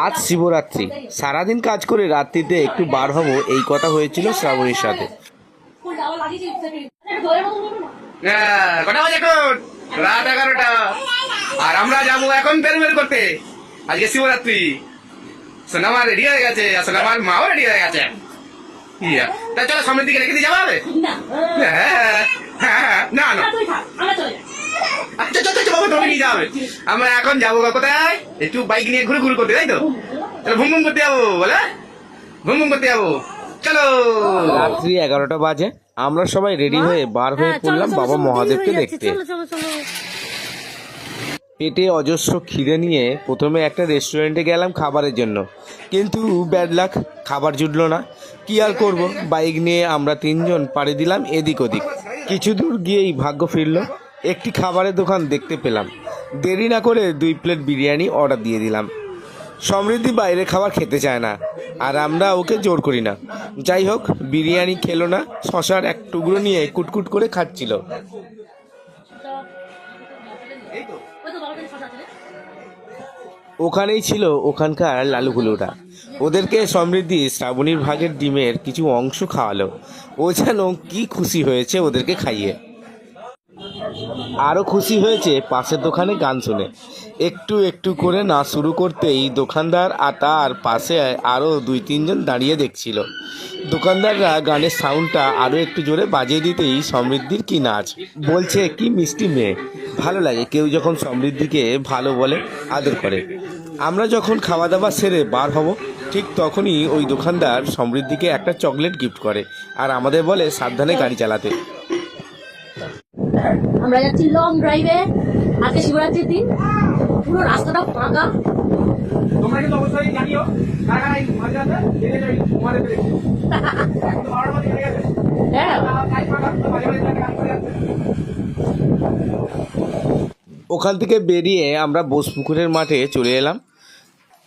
আজ শিবরাত্রি। সারাদিন কাজ করে রাত্রিতে একটু বার হব এই কথা হয়েছিল শ্রাবণীর সাথে। হ্যাঁ, কটা বাজে এখন? রাত এগারোটা। আর আমরা যাব এখন বেরবের করতে। আজকে শিবরাত্রি। সোনামা রেডি হয়ে গেছে আর সোনামার মাও রেডি হয়ে গেছে। ইয়া তা চলো সামনের দিকে রেখে দিয়ে যাওয়া হবে? হ্যাঁ, হ্যাঁ, না না। আচ্ছা নিয়ে যাবে? আমরা এখন যাব কোথায়? একটু বাইক নিয়ে ঘুরে ঘুরে করতে তাই তো? চলো ভুম ভুম করতে যাব বলে? ভুম ভুম করতে যাব। চলো। রাত্রি এগারোটা বাজে। আমরা সবাই রেডি হয়ে বার হয়ে পড়লাম বাবা মহাদেবকে দেখতে। পেটে অজস্র খিদে নিয়ে প্রথমে একটা রেস্টুরেন্টে গেলাম খাবারের জন্য। কিন্তু ব্যাড লাক খাবার জুটলো না। কি আর করব? বাইক নিয়ে আমরা তিনজন পাড়ি দিলাম এদিক ওদিক। কিছু দূর গিয়েই ভাগ্য ফিরল। একটি খাবারের দোকান দেখতে পেলাম। দেরি না করে দুই প্লেট বিরিয়ানি অর্ডার দিয়ে দিলাম। সমৃদ্ধি বাইরে খাবার খেতে চায় না, আর আমরা ওকে জোর করি না। যাই হোক, বিরিয়ানি খেলো না, শশার এক টুকরো নিয়ে কুটকুট করে খাচ্ছিল। ওখানেই ছিল ওখানকার লালুগুলোটা ওদেরকে সমৃদ্ধি শ্রাবণীর ভাগের ডিমের কিছু অংশ খাওয়ালো। ও যেন কি খুশি হয়েছে ওদেরকে খাইয়ে। আরও খুশি হয়েছে পাশের দোকানে গান শুনে। একটু একটু করে না শুরু করতেই দোকানদার আর তার পাশে আরও দুই, তিনজন দাঁড়িয়ে দেখছিল। দোকানদাররা গানের সাউন্ডটা আরও একটু জোরে বাজিয়ে দিতেই সমৃদ্ধির কি নাচ? বলছে, কি মিষ্টি মেয়ে। ভালো লাগে। কেউ যখন সমৃদ্ধিকে ভালো বলে, আদর করে। আমরা যখন খাওয়া দাওয়া সেরে বার হব, ঠিক তখনই ওই দোকানদার সমৃদ্ধিকে একটা চকলেট গিফট করে। আর আমাদের বলে, সাবধানে গাড়ি চালাতে। আমরা যাচ্ছি লং ড্রাইভে আজকে শিবরাত্রির দিন। পুরো রাস্তাটা ফাঁকা। তোমরা কিন্তু অবশ্যই জানিও কারা কারা হ্যাঁ। ওখান থেকে বেরিয়ে আমরা বোসপুকুরের মাঠে চলে এলাম।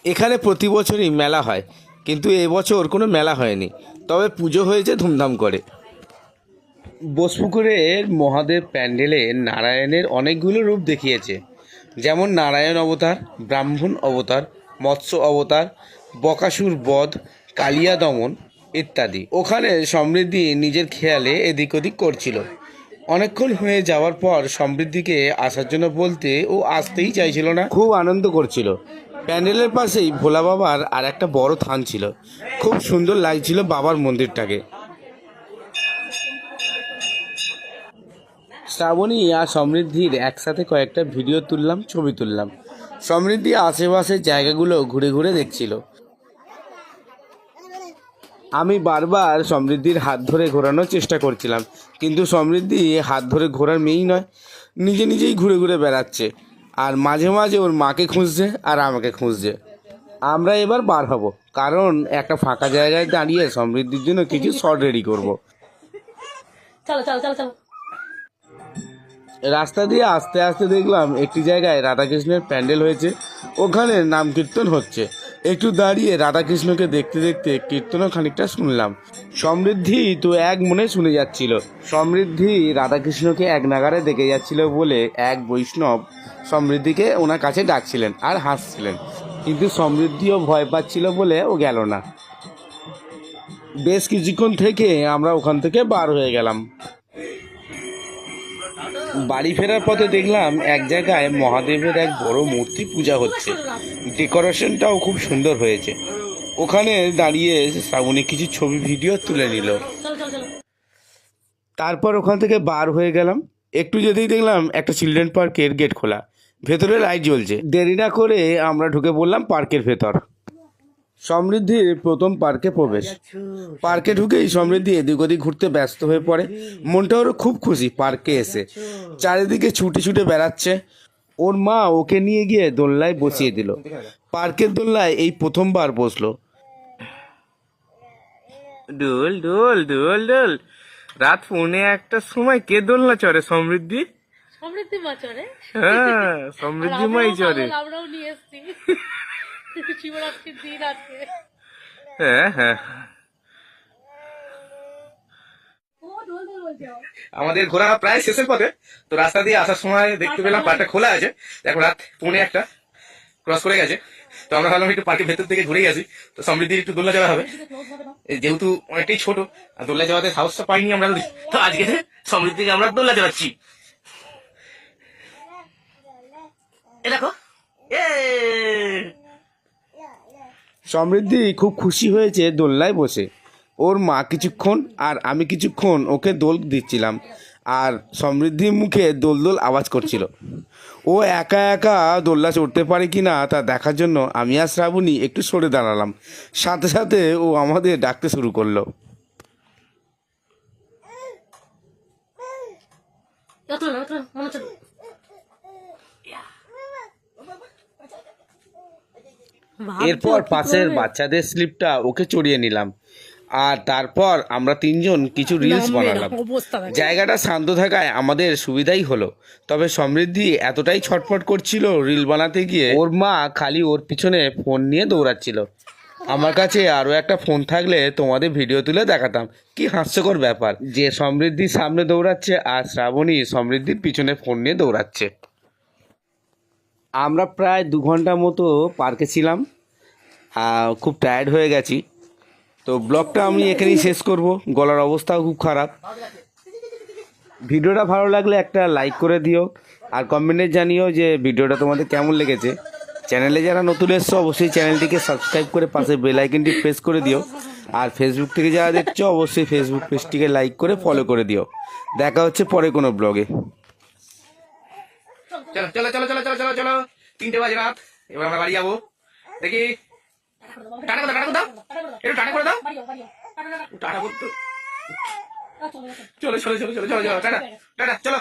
এখানে প্রতি বছরই মেলা হয় কিন্তু এবছর কোনো মেলা হয়নি। তবে পুজো হয়েছে ধুমধাম করে। বোসপুকুরের মহাদেব প্যান্ডেলে নারায়ণের অনেকগুলো রূপ দেখিয়েছে। যেমন নারায়ণ অবতার, ব্রাহ্মণ অবতার, মৎস্য অবতার, বকাসুর বধ, কালিয়া দমন ইত্যাদি। ওখানে সমৃদ্ধি নিজের খেয়ালে এদিক ওদিক করছিল। অনেকক্ষণ হয়ে যাওয়ার পর সমৃদ্ধিকে আসার জন্য বলতে ও আসতেই চাইছিল না। খুব আনন্দ করছিল। প্যান্ডেলের পাশেই ভোলা বাবার আর একটা বড় থান ছিল। খুব সুন্দর লাগছিল বাবার মন্দিরটাকে। শ্রাবণী আর সমৃদ্ধির একসাথে কয়েকটা ভিডিও তুললাম, ছবি তুললাম। সমৃদ্ধি আশেপাশের জায়গাগুলো ঘুরে ঘুরে দেখছিল। আমি বারবার সমৃদ্ধির হাত ধরে ঘোরানোর চেষ্টা করছিলাম, কিন্তু সমৃদ্ধি হাত ধরে ঘোরার মেয়েই নয়, নিজে নিজেই ঘুরে ঘুরে বেড়াচ্ছে আর মাঝে মাঝে ওর মাকে খুঁজছে আর আমাকে খুঁজছে। আমরা এবার বার হব, কারণ একটা ফাঁকা জায়গায় দাঁড়িয়ে সমৃদ্ধির জন্য কিছু শর্ট রেডি করব। চলো চলো চলো চলো। রাস্তা দিয়ে আস্তে আস্তে দেখলাম একটি জায়গায় রাধাকৃষ্ণের প্যান্ডেল হয়েছে। ওখানে নাম কীর্তন হচ্ছে। একটু দাঁড়িয়ে রাধাকৃষ্ণকে দেখতে দেখতে কীর্তনও খানিকটা শুনলাম। সমৃদ্ধি তো এক মনে শুনে যাচ্ছিল। সমৃদ্ধি রাধাকৃষ্ণকে এক নাগারে দেখে যাচ্ছিল বলে এক বৈষ্ণব সমৃদ্ধিকে ওনার কাছে ডাকছিলেন আর হাসছিলেন। কিন্তু সমৃদ্ধিও ভয় পাচ্ছিল বলে ও গেল না। বেশ কিছুক্ষণ থেকে আমরা ওখান থেকে বার হয়ে গেলাম। বাড়ি ফেরার পথে দেখলাম এক জায়গায় মহাদেবের এক বড় মূর্তি পূজা হচ্ছে। ডেকোরেশনটাও খুব সুন্দর হয়েছে। ওখানে দাঁড়িয়ে শ্রাবণী কিছু ছবি, ভিডিও তুলে নিল। তারপর ওখান থেকে বার হয়ে গেলাম। একটু যেতেই দেখলাম একটা চিলড্রেন পার্কের গেট খোলা। ভেতরে লাইট জ্বলছে। দেরি না করে আমরা ঢুকে পড়লাম পার্কের ভেতর। সমৃদ্ধির প্রথম পার্কে প্রবেশ। পার্কে ঢুকেই সমৃদ্ধি এদিক ওদিক ঘুরতে ব্যস্ত হয়ে পড়ে। মনটা ওর খুব খুশি পার্কে এসে। চারিদিকে ছুটে ছুটে বেড়াচ্ছে। ওর মা ওকে নিয়ে গিয়ে দোলনায় বসিয়ে দিল। পার্কের দোলনায় এই প্রথমবার বসল। ডোল ডোল ডোল ডোল রাত পৌনে একটা সময় কে দোলনা চড়ে সমৃদ্ধি? সমৃদ্ধি মা চড়ে। হ্যাঁ সমৃদ্ধি মাই চড়ে। আমরাও নিয়ে এসছি। শিবরাত্রির দিন আজকে। হ্যাঁ হ্যাঁ। দোল দোল আমাদের ঘোরা প্রায় শেষের পথে। তো রাস্তা দিয়ে আসার সময় দেখতে পেলাম পার্কটা খোলা আছে। দেখো রাত পৌনে একটা। ক্রস করে গেছে। তো আমরা ভাবলাম একটু পার্কের ভেতর থেকে ঘুরে গেছি তো সমৃদ্ধির একটু দোলনা যাওয়া হবে। এই যেহেতু অনেকটাই ছোট আর দোলনা যাওয়াতে সাহসটা পাইনি আমরা। তো আজকে সমৃদ্ধিকে আমরা দোলনা যাচ্ছি সমৃদ্ধি খুব খুশি হয়েছে দোলনায় বসে ওর মা কিছুক্ষণ আর আমি কিছুক্ষণ ওকে দোল দিচ্ছিলাম আর সমৃদ্ধির মুখে দোল দোল আওয়াজ করছিল ও একা একা দোলনা চড়তে পারে কি না তা দেখার জন্য আমি আর শ্রাবণী একটু সরে দাঁড়ালাম সাথে সাথে ও আমাদের ডাকতে শুরু করল এরপর পাশের বাচ্চাদের স্লিপটা ওকে চড়িয়ে নিলাম। আর তারপর আমরা তিনজন কিছু রিলস বানালাম। জায়গাটা শান্ত থাকায় আমাদের সুবিধাই হলো। তবে সমৃদ্ধি এতটাই ছটফট করছিল রিল বানাতে গিয়ে ওর মা খালি ওর পিছনে ফোন নিয়ে দৌড়াচ্ছিল। আমার কাছে আরও একটা ফোন থাকলে তোমাদের ভিডিও তুলে দেখাতাম। কি হাস্যকর ব্যাপার। যে সমৃদ্ধির সামনে দৌড়াচ্ছে আর শ্রাবণী সমৃদ্ধির পিছনে ফোন নিয়ে দৌড়াচ্ছে। আমরা প্রায় দু ঘণ্টা মতো পার্কে ছিলাম। খুব টায়ার্ড হয়ে গেছি। তো ব্লগটা আমি এখানেই শেষ করব। গলার অবস্থাও খুব খারাপ। ভিডিওটা ভালো লাগলে একটা লাইক করে দিও। আর কমেন্টে জানিও যে ভিডিওটা তোমাদের কেমন লেগেছে। চ্যানেলে যারা নতুন এসছো, অবশ্যই চ্যানেলটিকে সাবস্ক্রাইব করে পাশে বেল আইকনটি প্রেস করে দিও। আর ফেসবুক থেকে যারা দেখছ, অবশ্যই ফেসবুক পেজটিকে লাইক করে ফলো করে দিও। দেখা হচ্ছে পরে কোনো ব্লগে চলো চলো চলো চলো চলো চলো। তিনটে বাজে রাত। এবার আমরা বাড়ি যাব। দেখি টাটা করে দাও। টাটা করে দাও একটু টাটা করে দাও। টাটা করতে চলো চলো চলো চলো চলো চলো টাটা টাটা চলো।